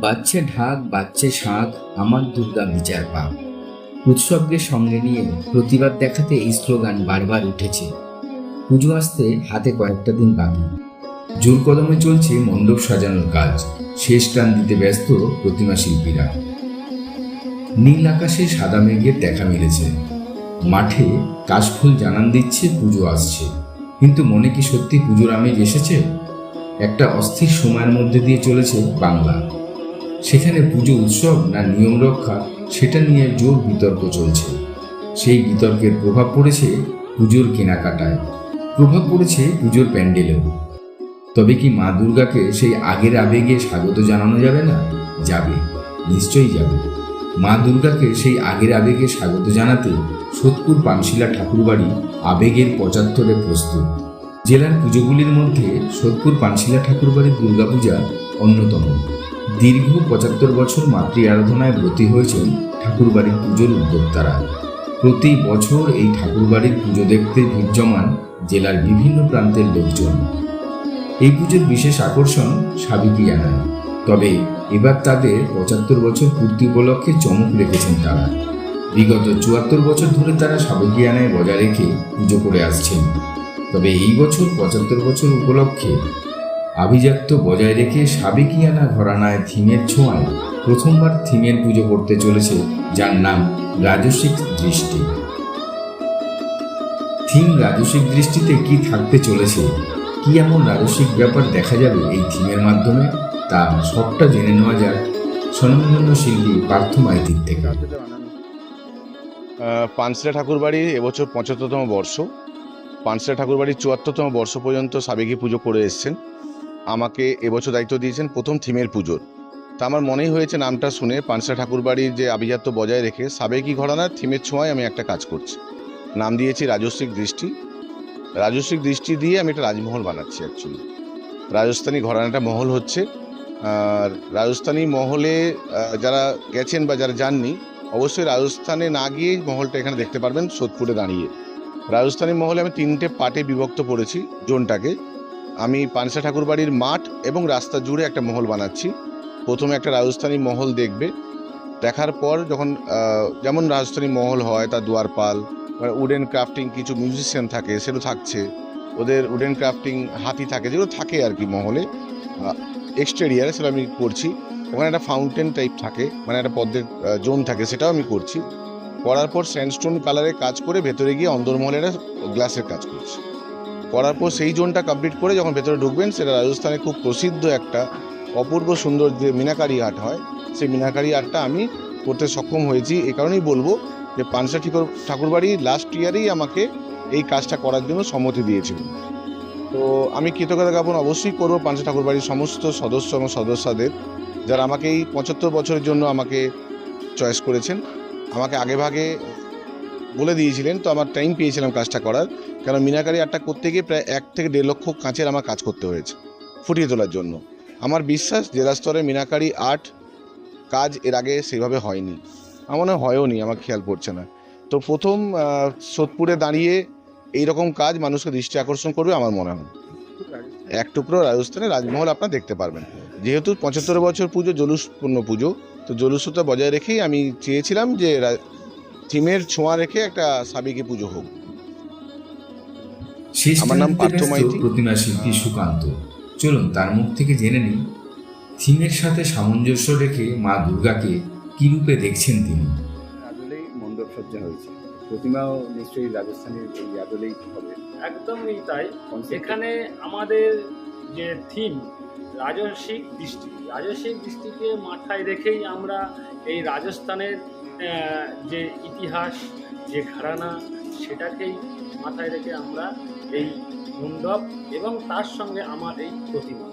বাচ্চা ঢাক, বাচ্চা শাঁখ আমার দুর্গা বিচার পাক উৎসবকে সঙ্গে নিয়ে প্রতিবাদ দেখাতে এই স্লোগান বারবার উঠেছে। পুজো আসতে হাতে কয়েকটা দিন বাকি। জোর কদমে চলছে মণ্ডপ সাজানোর কাজ। শেষ টান দিতে ব্যস্ত প্রতিমা শিল্পীরা। নীল আকাশে সাদা মেঘের দেখা মিলেছে। মাঠে কাশফুল জানান দিচ্ছে, পুজো আসছে। কিন্তু মনে কি সত্যি পুজোর আমেজ এসেছে? একটা অস্থির সময়ের মধ্যে দিয়ে চলেছে বাংলা। সেখানে পুজো উৎসব না নিয়ম রক্ষা, সেটা নিয়ে জোর বিতর্ক চলছে। সেই বিতর্কের প্রভাব পড়েছে পুজোর কেনাকাটায়। প্রভাব পড়েছে পুজোর প্যান্ডেলেও। তবে কি মা দুর্গাকে সেই আগের আবেগে স্বাগত জানানো যাবে না? যাবে, নিশ্চয়ই যাবে। মা দুর্গাকে সেই আগের আবেগে স্বাগত জানাতে সোদপুর পানশিলা ঠাকুরবাড়ি আবেগের পঁচাত্তরে প্রস্তুত। জেলার পুজোগুলির মধ্যে সোদপুর পানশিলা ঠাকুরবাড়ির দুর্গাপূজা অন্যতম। দীর্ঘ পঁচাত্তর বছর মাতৃ আরাধনায় ব্রতী হয়েছেন ঠাকুরবাড়ির পুজোর উদ্যোক্তারা। প্রতি বছর এই ঠাকুরবাড়ির পুজো দেখতে ভিড় জমান জেলার বিভিন্ন প্রান্তের লোকজন। এই পুজোর বিশেষ আকর্ষণ সাবিকিয়ানায় তবে এবার তাদের পঁচাত্তর বছর পূর্তি উপলক্ষে চমক রেখেছেন তারা। বিগত চুয়াত্তর বছর ধরে তারা সাবেকিয়ানায় বজায় রেখে পুজো করে আসছেন। তবে এই বছর পঁচাত্তর বছর উপলক্ষে আভিজাত্য বজায় রেখে সাবেকিয়ানা ঘরানায় থিমের ছোঁয়ায় প্রথমবার থিমের পুজো করতে চলেছে, যার নাম রাজস্বিক দৃষ্টি। থিম রাজসিক দৃষ্টিতে কি থাকতে চলেছে? কি এমন রাজসিক ব্যাপার দেখা যাবে এই থিমের মাধ্যমে? তা সবটা জেনে নেওয়া যাক স্বনামধন্য শিল্পী পার্থ মাইতির থেকে। পানশিলা ঠাকুরবাড়ি এবছর পঁচাত্তরতম বর্ষ। পানশিলা ঠাকুরবাড়ির চুয়াত্তরতম বর্ষ পর্যন্ত সাবেকি পুজো করে এসছেন। আমাকে এবছর দায়িত্ব দিয়েছেন প্রথম থিমের পুজোর। তা আমার মনেই হয়েছে নামটা শুনে পানশিলা ঠাকুরবাড়ির যে আভিজাত্য বজায় রেখে সাবেকি ঘরানার থিমের ছোঁয়ায় আমি একটা কাজ করছি। নাম দিয়েছি রাজস্বিক দৃষ্টি। রাজস্বিক দৃষ্টি দিয়ে আমি একটা রাজমহল বানাচ্ছি অ্যাকচুয়ালি রাজস্থানী ঘরানাটা মহল হচ্ছে। আর রাজস্থানী মহলে যারা গেছেন বা যারা যাননি, অবশ্যই রাজস্থানে না গিয়ে মহলটা এখানে দেখতে পারবেন, সোদপুরে দাঁড়িয়ে। রাজস্থানী মহলে আমি তিনটে পার্টে বিভক্ত করেছি জোনটাকে। আমি পানসা ঠাকুরবাড়ির মাঠ এবং রাস্তা জুড়ে একটা মহল বানাচ্ছি। প্রথমে একটা রাজস্থানী মহল দেখবে। দেখার পর যখন যেমন রাজস্থানী মহল হয়, তার দুয়ারপাল উডেন ক্রাফটিং কিছু মিউজিশিয়ান থাকে, সেগুলো থাকছে। ওদের উডেন ক্রাফটিং হাতি থাকে, যেগুলো থাকে আর কি মহলে। এক্সটেরিয়ারে সেটা আমি করছি। ওখানে একটা ফাউন্টেন টাইপ থাকে মানে একটা পদ্মের জোন থাকে, সেটাও আমি করছি। করার পর স্যান্ডস্টোন কালারে কাজ করে ভেতরে গিয়ে অন্দরমহলে একটা গ্লাসের কাজ করছি। করার পর সেই জোনটা কমপ্লিট করে যখন ভেতরে ঢুকবেন, সেটা রাজস্থানে খুব প্রসিদ্ধ একটা অপূর্ব সুন্দর যে মিনাকারি আর্ট হয়, সেই মিনাকারি আর্টটা আমি করতে সক্ষম হয়েছি। এই কারণেই বলব যে পানসা ঠাকুর, ঠাকুরবাড়ি লাস্ট ইয়ারেই আমাকে এই কাজটা করার জন্য সম্মতি দিয়েছিল। তো আমি কৃতজ্ঞতা জ্ঞাপন অবশ্যই করব পানসা ঠাকুরবাড়ির সমস্ত সদস্য এবং সদস্যদের, যারা আমাকে এই পঁচাত্তর বছরের জন্য আমাকে চয়েস করেছেন। আমাকে আগে ভাগে বলে দিয়েছিলেন, তো আমার টাইম পেয়েছিলাম কাজটা করার। কারণ মিনাকারি আর্টটা করতে গিয়ে প্রায় এক থেকে দেড় লক্ষ কাঁচের আমার কাজ করতে হয়েছে, ফুটিয়ে তোলার জন্য। আমার বিশ্বাস, জেলা স্তরে মিনাকারি আর্ট কাজ এর আগে সেভাবে হয়নি। আমার মনে হয়ও নি আমার খেয়াল পড়ছে না। তো প্রথম সোদপুরে দাঁড়িয়ে এই রকম কাজ মানুষকে দৃষ্টি আকর্ষণ করবে আমার মনে হয়। এক টুকরো রাজস্থানে রাজমহল আপনারা দেখতে পারবেন। যেহেতু পঁচাত্তর বছর পুজো, জলুসপূর্ণ পুজো, তো জলুসতা বজায় রেখেই আমি চেয়েছিলাম যে থিমের ছোঁয়া রেখে একটা সাবিকে পুজো হোক। আমার নাম পার্থ মাইতি। প্রতিমা শিল্পী সুকান্ত। চলুন তার মুখ থেকে জেনে নিন থিমের সাথে সামঞ্জস্য রেখে মা দুর্গাকে কি রূপে দেখছেন তিনি? আদলেই মণ্ডপ সজ্জা হয়েছে। প্রতিমাও নিশ্চয়ই রাজস্থানের এই আদলেই হবে। একদমই তাই। এখানে আমাদের যে থিম রাজস্বিক দৃষ্টি। রাজস্বিক দৃষ্টিকে মাথায় রেখেই আমরা এই রাজস্থানের যে ইতিহাস, যে ঘরানা, সেটাকেই মাথায় রেখে আমরা এই মণ্ডপ এবং তার সঙ্গে আমার এই প্রতিমা।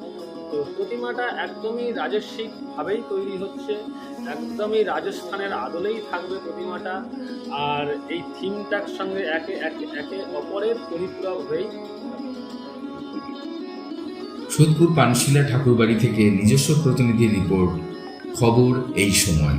তো প্রতিমাটা একদমই রাজস্বিকভাবেই তৈরি হচ্ছে, একদমই রাজস্থানের আদলেই থাকবে প্রতিমাটা, আর এই থিমটার সঙ্গে একে একে একে অপরের পরিপূরক হয়েই সোদপুর পানশিলা ঠাকুরবাড়ি থেকে নিজস্ব প্রতিনিধি রিপোর্ট, খবর এই সময়।